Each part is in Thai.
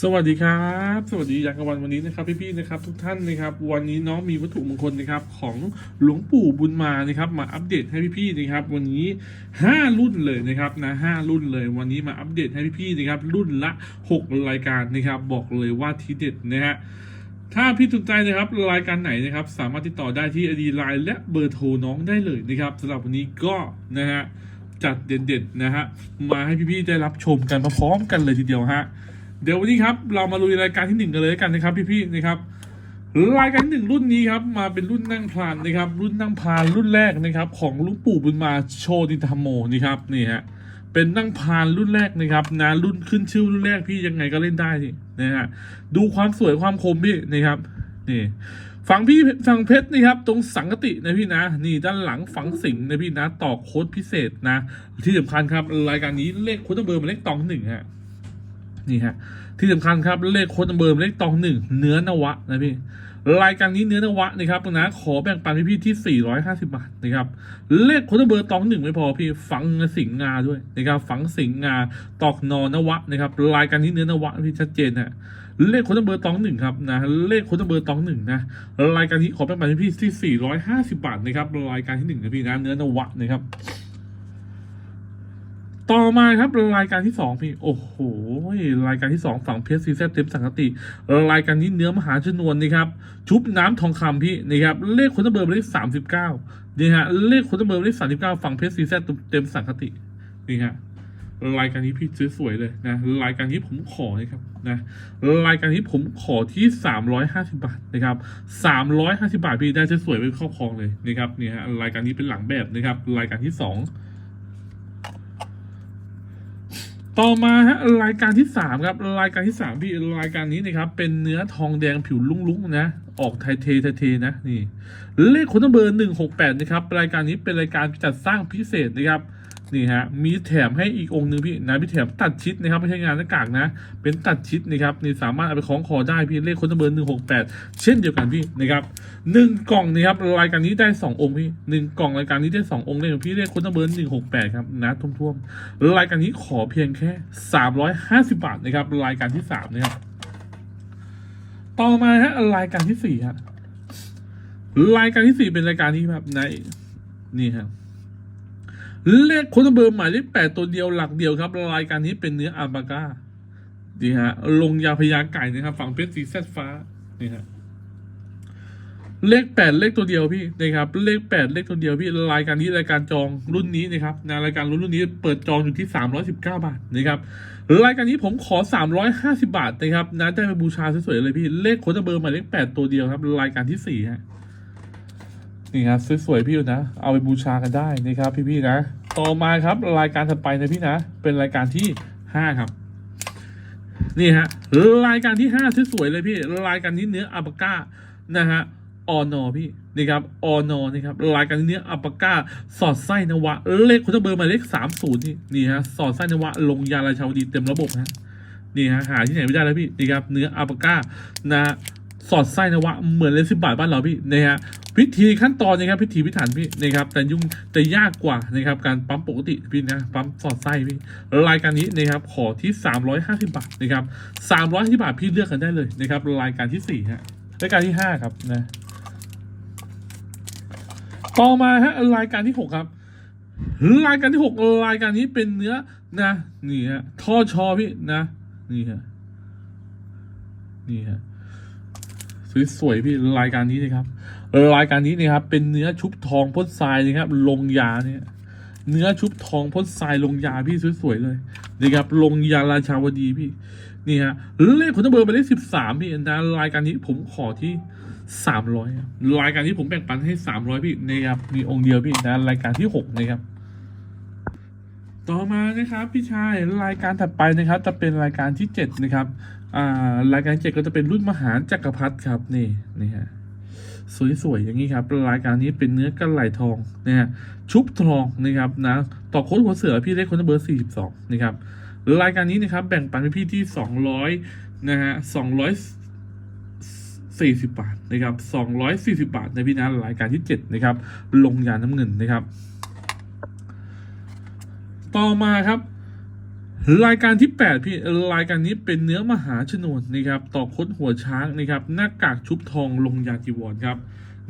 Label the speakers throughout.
Speaker 1: สวัสดีครับ สวัสดียามกลางวันวันนี้นะครับพี่ๆนะครับทุกท่านนะครับ วันนี้น้องมีวัตถุมงคลนะครับของหลวงปู่บุญมานะครับ มาอัปเดตให้พี่ๆนะครับ วันนี้ 5 รุ่นเลยนะครับนะห้ารุ่นเลย วันนี้มาอัปเดตให้พี่ๆนะครับ รุ่นละ 6 รายการนะครับ บอกเลยว่าทีเด็ดนะฮะถ้าพี่สนใจนะครับรายการไหนนะครับ สามารถติดต่อได้ที่อดีไลน์และเบอร์โทรน้องได้เลยนะครับสำหรับวันนี้ก็นะฮะจัดเด็ดๆนะฮะมาให้พี่ๆได้รับชมกันพร้อมๆกันเลยทีเดียวฮะ เดี๋ยววันนี้ครับเรามาลุยรายการที่หนึ่งกันเลยกันนะครับ พี่ๆนะครับรายการที่หนึ่งรุ่นนี้ครับมาเป็นรุ่นนั่งพลานนะครับ รุ่นนั่งพลานรุ่นแรกนะครับ ของลุงปู่บุญมาโชติธรรมโมนี่ครับนี่ฮะเป็นนั่งพานรุ่นแรกนะครับนะรุ่นขึ้นชื่อรุ่นแรกพี่ยังไงก็เล่นได้นี่นะฮะดูความสวยความคมพี่นะครับนี่ฝั่งพี่ฝั่งเพชรนี่ครับ ตรงสังกตินะพี่นะ นี่ด้านหลังฝังสิงนะพี่นะต่อโค้ดพิเศษนะ ที่สำคัญครับรายการนี้เลขโค้ดเบอร์มันเลขตองหนึ่งฮะ นี่ฮะที่สำคัญครับเลขโค้ดเบอร์เลขตองหนึ่งเนื้อนวะนะพี่รายการนี้เนื้อนวะนะครับนะขอแบ่งปันให้พี่ที่ 450 บาทนะครับเลขโค้ดเบอร์ตองหนึ่งไม่พอพี่ฝังสิงงาด้วยนะครับฝังสิงงาตอกนอนวะนะครับรายการนี้เนื้อนวะพี่ชัดเจนฮะเลขโค้ดเบอร์ตองหนึ่งครับนะเลขโค้ดเบอร์ตองหนึ่งนะรายการนี้ขอแบ่งปันให้พี่ที่ 450 บาทนะครับรายการที่หนึ่งนะพี่นะเนื้อนวะนะครับ ต่อมาครับรายการที่สองพี่ โอ้โห รายการที่สองฝั่งเพชรซีแซเต็มสังกติ รายการนี้เนื้อมหาชนวนนะครับ ชุบน้ำทองคำพี่นะครับ เลขคนเบอร์เลขสามสิบเก้านี่ฮะ เลขคนเบอร์เลขสามสิบเก้าฝั่งเพชรซีแซเต็มสังกติ นี่ฮะ รายการนี้พี่สวยๆเลยนะ รายการนี้ผมขอนะครับนะ รายการนี้ผมขอที่สามร้อยห้าสิบาทนะครับสามร้อยห้าสิบาทพี่ได้สวยๆไปครอบครองเลยนะครับ นี่ฮะ รายการนี้เป็นหลังแบบนะครับ รายการที่สอง ต่อมาฮะรายการที่สามครับรายการที่สามพี่รายการนี้นะครับเป็นเนื้อทองแดงผิวลุ้งๆนะออกไทเทไทเทนะนี่เลขคนเบอร์หนึ่งหกแปดนะครับรายการนี้เป็นรายการจัดสร้างพิเศษนะครับ นี่ฮะมีแถมให้อีกองค์หนึ่งพี่นะมีแถมตัดชิดนะครับไม่ใช่งานหน้ากากนะ เป็นตัดชิดนะครับนี่สามารถเอาไปคล้องคอได้พี่เลขคนเบอร์หนึ่งหกแปดเช่นเดียวกันพี่นะครับหนึ่งกล่องนะครับรายการนี้ได้สององค์พี่หนึ่งกล่องรายการนี้ได้สององค์เลยพี่เลขคนเบอร์หนึ่งหกแปดครับนะท่วมๆรายการนี้ขอเพียงแค่สามร้อยห้าสิบบาทนะครับรายการที่สามนะครับต่อมาฮะรายการที่สี่ฮะรายการที่สี่เป็นรายการนี้ครับในนี่ครับ เลขคนเบอร์หมายเลขแปดตัวเดียวหลักเดียวครับรายการนี้เป็นเนื้ออาบาก้าดีฮะ ลงยาพยาไก่นะครับ ฝั่งเพชรสีแซดฟ้านี่ฮะเลขแปดเลขตัวเดียวพี่นะครับเลขแปดเลขตัวเดียวพี่รายการนี้รายการจองรุ่นนี้นะครับนะรายการรุ่นรุ่นนี้เปิดจองอยู่ที่สามร้อยสิบเก้าบาทนะครับรายการนี้ผมขอสามร้อยห้าสิบาทนะครับนะได้ไปบูชาสวยๆเลยพี่เลขคนเบอร์หมายเลขแปดตัวเดียวครับ รายการที่สี่ฮะ นี่ครับสวยๆพี่นะ เอาไปบูชากันได้นะครับ พี่ๆนะ ต่อมาครับรายการถัดไปนะพี่นะ เป็นรายการที่ห้าครับ นี่ฮะรายการที่ห้าสวยๆเลยพี่รายการนี้เนื้ออัปปาก้านะฮะออนอพี่นี่ครับออนอนี่ครับรายการเนื้ออัปปาก้า สอดไส้นวะ เลขคุณเบอร์หมายเลขสามศูนย์นี่นี่ฮะสอดไส้นวะ ลงยาราชาวดีเต็มระบบฮะนี่ฮะหาที่ไหนไม่ได้แล้วพี่นี่ครับเนื้ออัปปาก้านะสอดไส้นวะเหมือนเลนสิบบาทบ้านเราพี่นะฮะ พิธีขั้นตอนนะครับพิธีพิถันพี่นะครับแต่ยุ่งแต่ยากกว่านะครับการปั๊มปกติพี่นะปั๊มสอดไส้พี่รายการนี้นะครับขอที่ 350 บาทนะครับ350บาทพี่เลือกกันได้เลยนะครับรายการที่สี่ฮะรายการที่ห้าครับนะต่อมาฮะรายการที่หกครับรายการที่หกรายการนี้เป็นเนื้อนะนี่ฮะท่อชอพี่นะนี่ฮะนี่ฮะสวยๆพี่รายการนี้นะครับ รายการนี้นะครับเป็นเนื้อชุบทองพ่นทรายนะครับ ลงยาเนี่ยเนื้อชุบทองพ่นทรายลงยาพี่สวยๆเลยนะครับลงยาราชาวดีพี่นี่ฮะเลขคุณเบอร์ไปเลขสิบสามพี่นะรายการนี้ผมขอที่สามร้อยรายการนี้ผมแบ่งปันให้สามร้อยพี่นะครับมีองค์เดียวพี่นะรายการที่หกนะครับต่อมานะครับพี่ชายรายการถัดไปนะครับ จะเป็นรายการที่เจ็ดนะครับอ่ารายการเจ็ดก็จะเป็นรุ่นมหาจักรพรรดิครับนี่นี่ฮะ สวยๆอย่างนี้ครับรายการนี้เป็นเนื้อกระไหลทองนะฮะชุบทองนะครับนะต่อโค้ดหัวเสือพี่ได้คนเบอร์สี่สิบสองนะครับรายการนี้นะครับแบ่งปันให้พี่ที่สองร้อยนะฮะสองร้อยสี่สิบบาทนะครับสองร้อยสี่สิบาทในพี่นะรายการที่เจ็ดนะครับ ลงยาน้ำเงินนะครับ ต่อมาครับ รายการที่แปดพี่รายการนี้เป็นเนื้อมหาชนวนนะครับต่อคดหัวช้างนะครับหน้ากากชุบทองลงยาจีวรครับ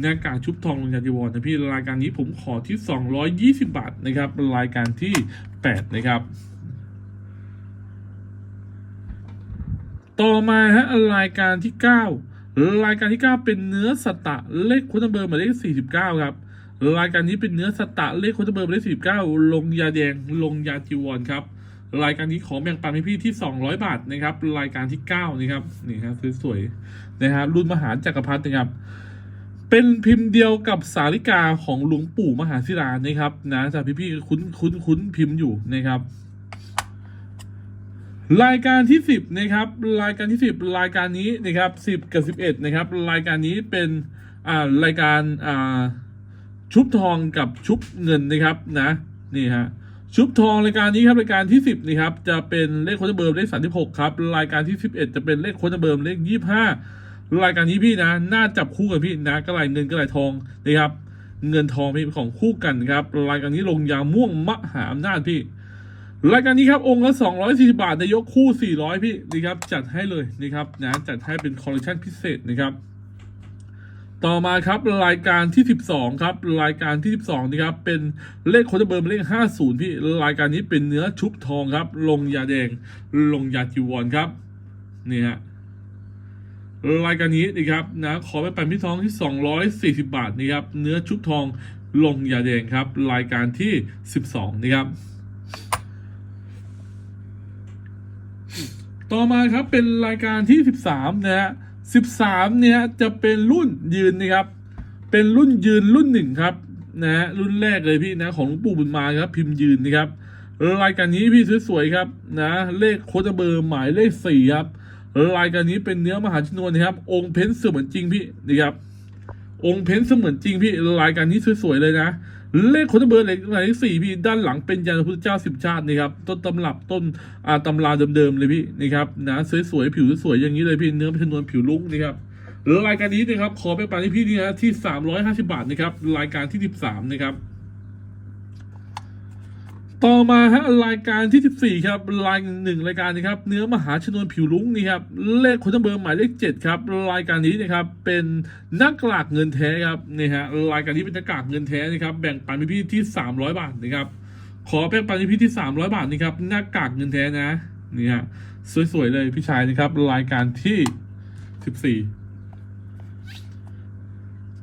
Speaker 1: หน้ากากชุบทองลงยาจีวรนะพี่รายการนี้ผมขอที่ 220 บาทนะครับรายการที่ 8 นะครับ ต่อมาฮะรายการที่ 9 รายการที่ 9 เป็นเนื้อสตะเลขคุณเบอร์หมายเลข49 ครับรายการนี้เป็นเนื้อสตะเลขคุณเบอร์หมายเลข49 ลงยาแดงลงยาจีวรครับ รายการนี้ขอแบ่งปันให้พี่ที่ 200 บาทนะครับ รายการที่ 9 นะครับ นี่ครับสวยๆนะครับ รุ่นมหาจักรพรรดินะครับ เป็นพิมพ์เดียวกับสาริกาของหลวงปู่มหาศิลานะครับ นะจากพี่ๆคุ้นคุ้นคุ้นพิมพ์อยู่นะครับ รายการที่สิบนะครับ รายการที่สิบรายการนี้นะครับสิบกับสิบเอ็ดนะครับ รายการนี้เป็นอ่ารายการอ่าชุบทองกับชุบเงินนะครับนะ นี่ฮะ ชุบทองรายการนี้ครับรายการที่สิบนี่ครับจะเป็นเลขโค้ดเบอร์เลขสามสิบหกครับรายการที่สิบเอ็ดจะเป็นเลขโค้ดเบอร์เลขยี่ห้ารายการนี้พี่นะน่าจับคู่กันพี่นะกระไรเงินกระไรทองนะครับเงินทองพี่ของคู่กันครับรายการนี้ลงยาม่วงมหาอำนาจพี่ รายการนี้ครับองค์ละ240 บาทในยกคู่ 400 พี่นี่ครับจัดให้เลยนี่ครับนะจัดให้เป็นคอลเลคชันพิเศษนะครับ ต่อมาครับรายการที่ 12 ครับ รายการที่ 12 นี่ครับเป็นเลขโคดเบอร์เลข 50 พี่รายการนี้เป็นเนื้อชุบทองครับ ลงยาแดง ลงยาจีวรครับนี่ฮะรายการนี้นะครับนะขอไปปันพี่ทองที่ 240 บาทนะครับเนื้อชุบทองลงยาแดงครับ รายการที่ 12 นะครับต่อมาครับเป็นรายการที่ 13 นะฮะ 13 เนี่ยจะเป็นรุ่นยืนนะครับ เป็นรุ่นยืนรุ่นหนึ่งครับนะฮะรุ่นแรกเลยพี่นะของหลวงปู่บุญมาครับ พิมพ์ยืนนะครับรายการนี้พี่สวยๆครับนะเลขโคดเบอร์หมายเลขสี่ครับรายการนี้เป็นเนื้อมหาชนวนนะครับ องค์เพ้นเสมือนจริงพี่นี่ครับ องค์เพ้นเสมือนจริงพี่รายการนี้สวยๆเลยนะ เลขคนเบอร์เลขหนสี่พี่ด้านหลังเป็นยันพระพุทธเจ้าสิบชาตินี่ครับต้นตำรับต้นอาตำราเดิมๆเลยพี่นี่ครับนะสวยๆผิวสวยๆอย่างนี้เลยพี่เนื้อเป็นนวลผิวลุกนี่ครับรายการนี้นะครับขอไปปันที่พี่นี่นะที่สามร้อยห้าสิบาทนะครับรายการที่สิบสามนะครับ ต่อมาฮะรายการที่ 14 ครับรายหนึ่งรายการนะครับเนื้อมหาชนวนผิวลุ้งนี่ครับเลขคนเบอร์หมายเลข7ครับรายการนี้นะครับเป็นหน้ากากเงินแท้ครับนี่ฮะรายการนี้เป็นหน้ากากเงินแท้นะครับแบ่งปันพี่ที่ 300 บาทนะครับขอแบ่งปันพี่ที่ 300 บาทนะครับหน้ากากเงินแท้นะนี่ฮะสวยๆเลยพี่ชายนะครับรายการที่ 14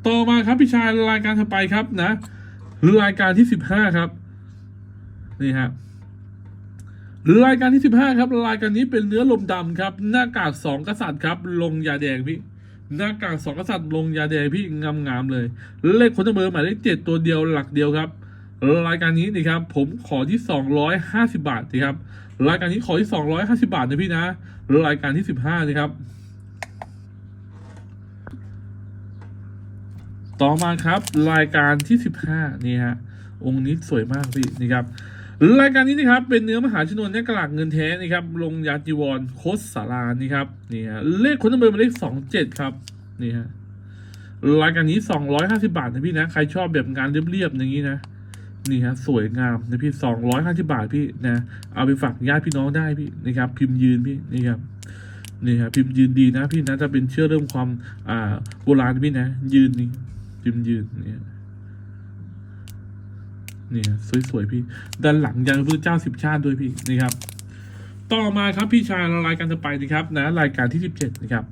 Speaker 1: ต่อมาครับพี่ชายรายการถัดไปครับนะรายการที่ 15 ครับ นี่ฮะรายการที่สิบห้าครับ รายการนี้เป็นเนื้อลมดำครับ หน้ากากสองกษัตริย์ครับ ลงยาแดงพี่ หน้ากากสองกษัตริย์ลงยาแดงพี่งามๆเลย เลขคนเบอร์หมายเลขเจ็ดตัวเดียวหลักเดียวครับ รายการนี้นี่ครับ ผมขอที่สองร้อยห้าสิบาทนะครับ รายการนี้ขอที่สองร้อยห้าสิบาทนะพี่นะ รายการที่สิบห้านะครับ ต่อมาครับ รายการที่สิบห้านี่ฮะ องค์นี้สวยมากพี่นี่ครับ รายการนี้นะครับเป็นเนื้อมหาชนวนแนกระหลักเงินแท้นะครับลงยาจีวรโคสสารานี่ครับนี่ฮะเลขคนเบอร์มาเลขสองเจ็ดครับนี่ฮะรายการนี้สองร้อยห้าสิบาทนะพี่นะใครชอบแบบงานเรียบๆอย่างนี้นะนี่ฮะสวยงามนะพี่สองร้อยห้าสิบาทพี่นะเอาไปฝากญาติพี่น้องได้พี่นะครับ พิมพ์ยืนพี่นี่ครับนี่ครับพิมพ์ยืนดีนะพี่นะถ้าเป็นเชื่อเรื่องความอ่าโบราณพี่นะ ยืนนี่พิมพ์ยืนเนี่ย นี่สวยๆพี่ด้านหลังยันพระพุทธเจ้าสิบชาติด้วยพี่นี่ครับ ต่อมาครับพี่ชายรายการต่อไปนะครับนะรายการที่สิบเจ็ดนะครับ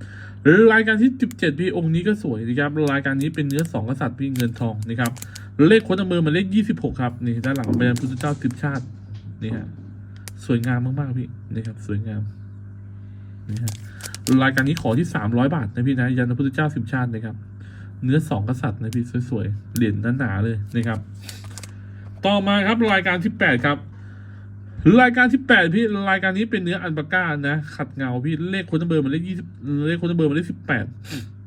Speaker 1: รายการที่สิบเจ็ดพี่องค์นี้ก็สวยนะครับรายการนี้เป็นเนื้อสองกษัตริย์พี่เงินทองนะครับเลขคนเบอมาเลขยี่สิบหกครับนี่ด้านหลังเป็นพระพุทธเจ้าสิบชาตินี่ฮะสวยงามมากๆพี่นี่ครับสวยงามนี่ฮะรายการนี้ขอที่สามร้อยบาทนะพี่นะยันพระพุทธเจ้าสิบชาตินะครับ เนื้อสองกษัตริย์นะพี่สวยๆเหรียญหนาๆเลยนะครับ ต่อมาครับรายการที่แปดครับ รายการที่แปดพี่รายการนี้เป็นเนื้ออันปาก้านะ ขัดเงาพี่เลขคนเบอร์มันเลขยี่สิบเลขคนเบอร์มันเลขสิบแปด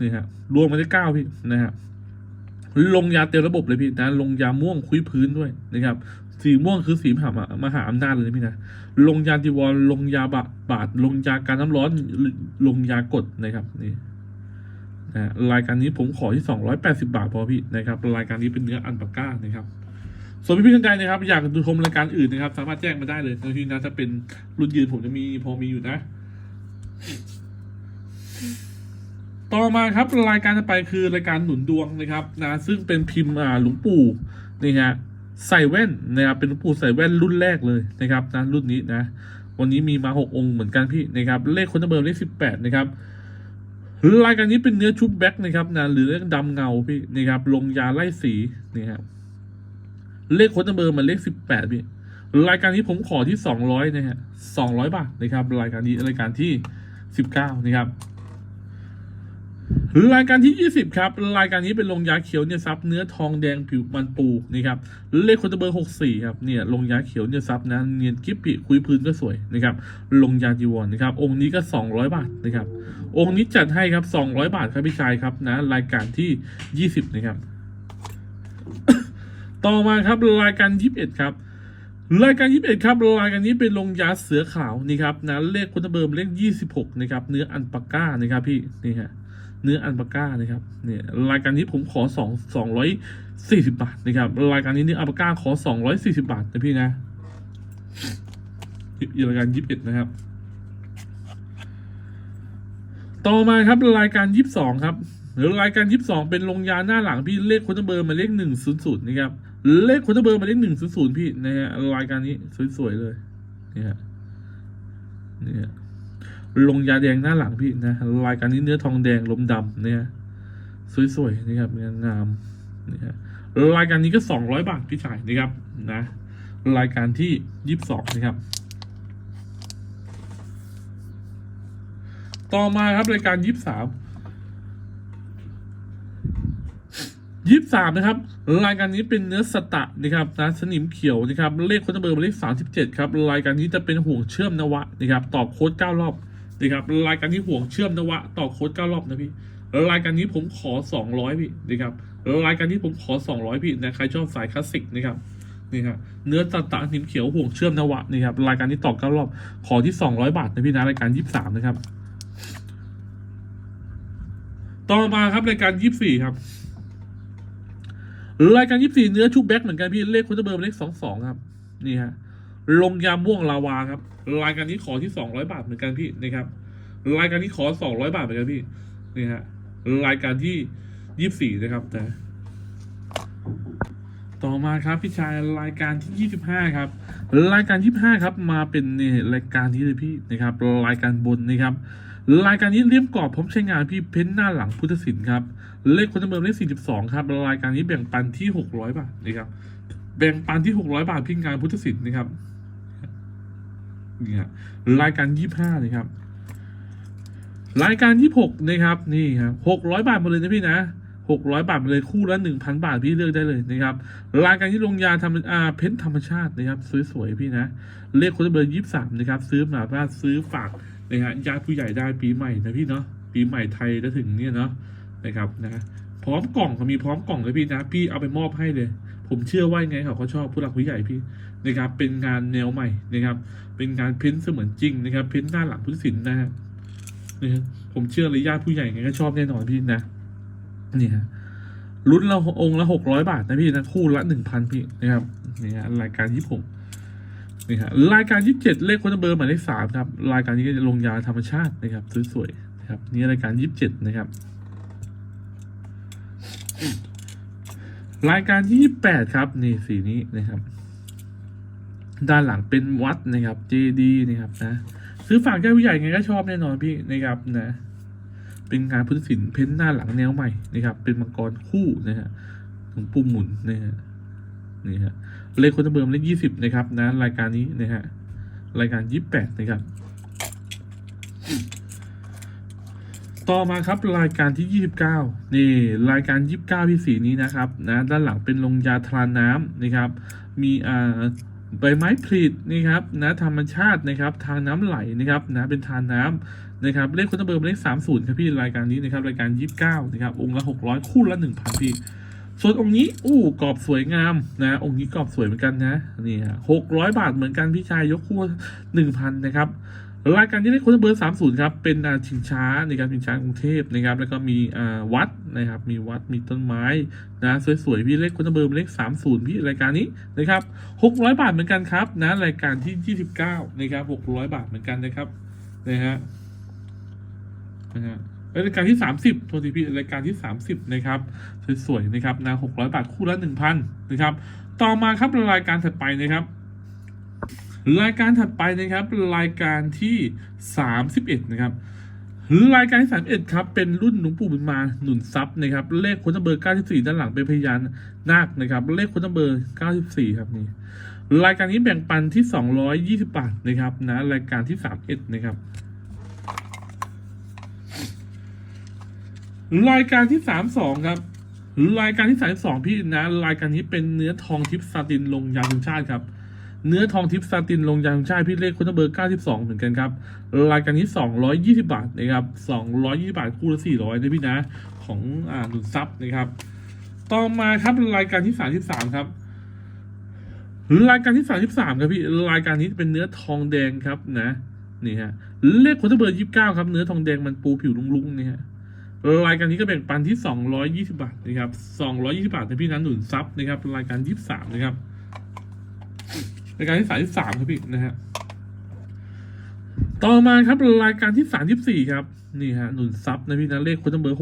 Speaker 1: นี่ฮะรวมมันได้เก้าพี่นะฮะลงยาเต็มระบบเลยพี่นะลงยาม่วงคุยพื้นด้วยนะครับสีม่วงคือสีมหามหาอำนาจเลยพี่นะลงยาจีวรลงยาบะบาดลงยาการน้ำร้อนลงยากดนะครับนี่นะรายการนี้ผมขอที่สองร้อยแปดสิบาทพอพี่นะครับ รายการนี้เป็นเนื้ออันปาก้านะครับ ส่วนพี่พี่ท่านใดนะครับ อยากดูชมรายการอื่นนะครับ สามารถแจ้งมาได้เลยนะพี่นะถ้าเป็นรุ่นยืนผมจะมีพอมีอยู่นะ ต่อมาครับรายการต่อไปคือรายการหนุนดวงนะครับนะซึ่งเป็นพิมพ์อ่าหลวงปู่นี่ฮะใส่แว่นนะครับเป็นหลวงปู่ใส่แว่นรุ่นแรกเลยนะครับนะรุ่นนี้นะ วันนี้มีมาหกองค์เหมือนกันพี่นะครับ เลขคนเบอร์เลขสิบแปดนะครับรายการนี้เป็นเนื้อชุบแบ็กนะครับนะหรือเลขดำเงาพี่นะครับลงยาไล่สีนี่ครับ เลขค้นเบอร์มันเลขสิบแปดพี่รายการนี้ผมขอที่สองร้อยนะฮะสองร้อยบาทนะครับรายการนี้รายการที่สิบเก้านะครับรายการที่ 20 ครับ รายการนี้เป็นลงยาเขียวเนี่ยซับเนื้อทองแดงผิวมันปูนี่ครับเลขคนตะเบอร์64ครับเนี่ยลงยาเขียวเนี่ยซับนะเนียนกิ๊บปีคุยพื้นก็สวยนะครับลงยาจีวรนะครับองค์นี้ก็ 200 บาทนะครับองค์นี้จัดให้ครับ 200 บาทครับพี่ชายครับนะรายการที่ 20 นะครับ ต่อมาครับรายการ21ครับรายการ21ครับรายการนี้เป็นลงยาเสือขาวนี่ครับนะเลขคุณเบิร์มเลข26นะครับเนื้ออันปาก้านะครับพี่นี่ฮะเนื้ออันปาก้านะครับเนี่ยรายการนี้ผมขอสองสองร้อยสี่สิบาทนะครับรายการนี้เนื้ออันปาก้าขอสองร้อยสี่สิบาทนะพี่นะอีกรายการยี่สิบเอ็ดนะครับ ต่อมาครับรายการยี่สิบสองครับหรือรายการยี่สิบสองเป็นลงยาหน้าหลังพี่เลขคนเบอร์มาเลขหนึ่งศูนย์ศูนย์นะครับ เลขคนเบอร์มาเลขหนึ่งศูนย์ศูนย์พี่นะฮะรายการนี้สวยๆเลย เนี่ยฮะเนี่ยลงยาแดงหน้าหลังพี่นะรายการนี้เนื้อทองแดงลมดำเนี่ย สวยๆนะครับงามนี่ฮะรายการนี้ก็สองร้อยบาทพี่ชายนะครับนะ รายการที่ยี่สิบสองนะครับ ต่อมาครับรายการยี่สิบสาม ยี่สิบสามนะครับรายการนี้เป็นเนื้อสตะนะครับนะสนิมเขียวนะครับเลขคนเบอร์เลขสามสิบเจ็ดครับรายการนี้จะเป็นห่วงเชื่อมนวะนะครับต่อโค้ดเก้ารอบนะครับรายการนี้ห่วงเชื่อมนวะ ต่อโค้ดเก้ารอบนะพี่รายการนี้ผมขอสองร้อยพี่นะครับรายการนี้ผมขอสองร้อยพี่นะใครชอบสายคลาสสิกนะครับนี่ครับเนื้อตะตะสนิมเขียวห่วงเชื่อมนวะนี่ครับรายการนี้ต่อเก้ารอบขอที่สองร้อยบาทนะพี่นะรายการยี่สิบสามนะครับ ต่อมาครับรายการยี่สิบสี่ครับ รายการยี่สี่เนื้อชุบแบ็กเหมือนกันพี่เลขคุณเบอร์เลขสองสองครับ นี่ฮะลงยาม่วงลาวาครับ รายการนี้ขอที่สองร้อยบาทเหมือนกันพี่นะครับรายการนี้ขอสองร้อยบาทเหมือนกันพี่นี่ฮะรายการที่ยี่สี่นะครับนะต่อมาครับพี่ชายรายการที่ยี่สิบห้าครับ รายการยี่ห้าครับ มาเป็นเนี่ยรายการนี้เลยพี่นะครับ รายการบนนะครับ รายการนี้เลี่ยมกรอบผมใช้งานพี่เพ้นหน้าหลังพุทธศิลป์ครับ เลขคนจำเบอร์เลข 42 ครับ รายการนี้แบ่งปันที่ 600 บาทนะครับ แบ่งปันที่ 600 บาทพี่งานพุทธศิลป์นะครับนี่ฮะรายการ 25 นะครับ รายการ 26 นะครับ นี่ครับ600 บาทหมดเลยนะพี่นะ600บาทมดเลยคู่ละ1,000บาทพี่เลือกได้เลยนะครับรายการที่ลงยาทำอาเพ้นธรรมชาตินะครับ สวยๆพี่นะ เลขคนจำเบอร์23นะครับ ซื้อมาบ้านซื้อฝาก นะฮะญาติผู้ใหญ่ได้ปีใหม่นะพี่เนาะปีใหม่ไทยจะถึงเนี่ยเนาะนะครับนะพร้อมกล่องเขามีพร้อมกล่องเลยพี่นะพี่เอาไปมอบให้เลย ผมเชื่อว่าไงเขาก็ชอบผู้หลักผู้ใหญ่พี่นะครับ เป็นงานแนวใหม่นะครับ เป็นงานเพ้นท์เสมือนจริงนะครับ เพ้นท์หน้าหลังพุทธศิลป์นะฮะนี่ฮะผมเชื่อเลยญาติผู้ใหญ่ไงก็ชอบแน่นอนพี่นะนี่ฮะรุ่นละองค์ละหกร้อยบาทนะพี่นะคู่ละหนึ่งพันพี่นะครับนี่ฮะรายการที่ผม นี่ฮะรายการยี่สิบเจ็ดเลขคนเบอร์หมายเลขสามครับรายการนี้ก็จะลงยาธรรมชาตินะครับสวยๆนะครับนี่รายการยี่สิบเจ็ดนะครับ รายการที่ 28 ครับนี่สีนี้นะครับ ด้านหลังเป็นวัดนะครับเจดีนะครับนะซื้อฝากญาติผู้ใหญ่ไงก็ชอบแน่นอนพี่นะครับนะ เป็นงานพุทธศิลป์เพ้นหน้าหลังแนวใหม่นะครับ เป็นมังกรคู่นะฮะหลวงปู่หมุนนะฮะนี่ฮะ เลขคนเบอร์มเลขยี่สิบนะครับนะรายการนี้นะฮะรายการยี่สิบแปดนะครับ ต่อมาครับรายการที่29นี่รายการ29พี่สีนี้นะครับนะด้านหลังเป็นลงยาทานน้ำนะครับ มีอ่าใบไม้ผลินี่ครับนะธรรมชาตินะครับ ทางน้ำไหลนะครับนะเป็นทานน้ำนะครับเลขคุณเบอร์มเลข30ครับพี่รายการนี้นะครับรายการ29นะครับองค์ละ600คู่ละ1,000พี่ ส่วนองค์นี้อู้กรอบสวยงามนะ องค์นี้กรอบสวยเหมือนกันนะนี่ฮะ600บาทเหมือนกันพี่ชายยกคู่1,000นนะครับรายการนี้เลขโค้ดเบอร์สามศูนย์ครับเป็นอาชิงช้าในการชิงช้ากรุงเทพนะครับ แล้วก็มีอ่าวัดนะครับ มีวัดมีต้นไม้นะสวยๆพี่เลขโค้ดเบอร์เป็นเลขสามศูนย์พี่รายการนี้นะครับหกร้อยบาทเหมือนกันครับนะรายการที่ยี่สิบเก้านะครับหกร้อยบาทเหมือนกันนะครับนะฮะนะฮะ รายการที่สามสิบโทษทีพี่รายการที่สามสิบนะครับ สวยๆนะครับนะหกร้อยบาทคู่ละหนึ่งพันนะครับ ต่อมาครับรายการถัดไปนะครับรายการถัดไปนะครับรายการที่สามสิบเอ็ดนะครับรายการที่สามเอ็ดครับ เป็นรุ่นหลวงปู่บุญมาหนุนทรัพย์นะครับ เลขคนเบอร์เก้าสิบสี่ด้านหลังเป็นพยานนาคนะครับ เลขคนเบอร์เก้าสิบสี่ครับนี่รายการนี้แบ่งปันที่สองร้อยยี่สิบบาทนะครับนะรายการที่สามเอ็ดนะครับ รายการที่สามสองครับ รายการที่สามสองพี่นะ รายการนี้เป็นเนื้อทองทิพย์ซาตินลงยาทุงชาติครับ เนื้อทองทิพย์ซาตินลงยาทุงชาติพี่เลขคุณเบอร์เก้าสิบสองเหมือนกันครับ รายการนี้สองร้อยยี่สิบาทนะครับสองร้อยยี่สิบาทคู่ละสี่ร้อยนะพี่นะของอ่าหนุนทรัพย์นะครับ ต่อมาครับรายการที่สามที่สามครับรายการที่สามที่สามครับพี่รายการนี้เป็นเนื้อทองแดงครับนะนี่ฮะเลขคุณเบอร์ยี่สิบเก้าครับ เนื้อทองแดงมันปูผิวลุงๆนี่ฮะ รายการนี้ก็แบ่งปันที่ 220 บาทนะครับ220 บาทนพี่นั้นหนุนซับนะครับรายการ 23 นะครับรายการที่ 33 ครับพี่นะฮะต่อมาครับรายการที่ 34 ครับนี่ฮะหนุนซับนะพี่นะเลขคนเบอร์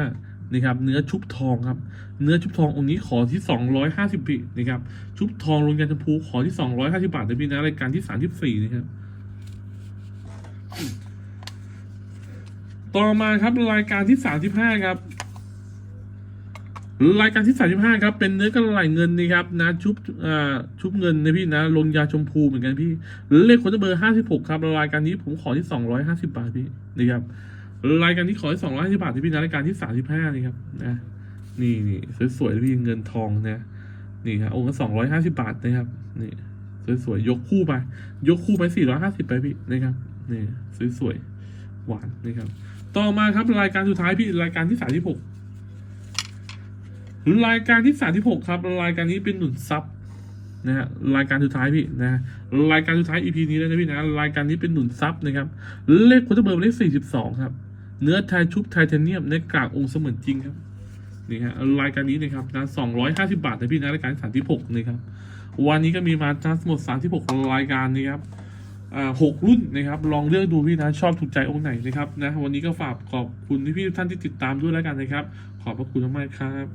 Speaker 1: 65นี่ครับเนื้อชุบทองครับ เนื้อชุบทององค์นี้ขอที่ 250ปีนะครับชุบทองลงยันชมพูขอที่ 250 บาทนะพี่นะรายการที่ 34นะครับ ต่อมาครับรายการที่สามสิบห้าครับ รายการที่สามสิบห้าครับ เป็นเนื้อกระไหลเงินนะครับนะชุบอ่าชุบเงินนะพี่นะลงยาชมพูเหมือนกันพี่เลขคนเบอร์ห้าสิบหกครับรายการนี้ผมขอที่สองร้อยห้าสิบาทพี่นี่ครับรายการนี้ขอที่สองร้อยห้าสิบาทนะพี่นะรายการที่สามสิบห้านี่ครับนะนี่นี่สวยๆพี่เงินทองนะนี่ครับองค์ละสองร้อยห้าสิบาทนะครับนี่สวยๆยกคู่ไป ยกคู่ไปสี่ร้อยห้าสิบไปพี่นะครับนี่สวยๆหวานนะครับ ต่อมาครับรายการสุดท้ายพี่รายการที่สามที่หกรายการที่สามที่หกครับ รายการนี้เป็นหนุนซับนะฮะรายการสุดท้ายพี่นะรายการสุดท้าย EP นี้แล้วนะพี่นะรายการนี้เป็นหนุนซับนะครับ เลขควอเตอร์เบอร์เลขสี่สิบสองครับ เนื้อไทยชุบไทเทเนียมในกากองค์เสมือนจริงครับนี่ฮะรายการนี้นะครับนะสองร้อยห้าสิบาทนะพี่นะรายการสามที่หกนะครับวันนี้ก็มีมาทั้งหมดสามที่หกรายการนะครับ หกรุ่นนะครับ ลองเลือกดูพี่นะ ชอบถูกใจองค์ไหนนะครับนะ วันนี้ก็ฝากขอบคุณที่พี่ท่านที่ติดตามด้วยแล้วกันนะครับ ขอบพระคุณมากครับ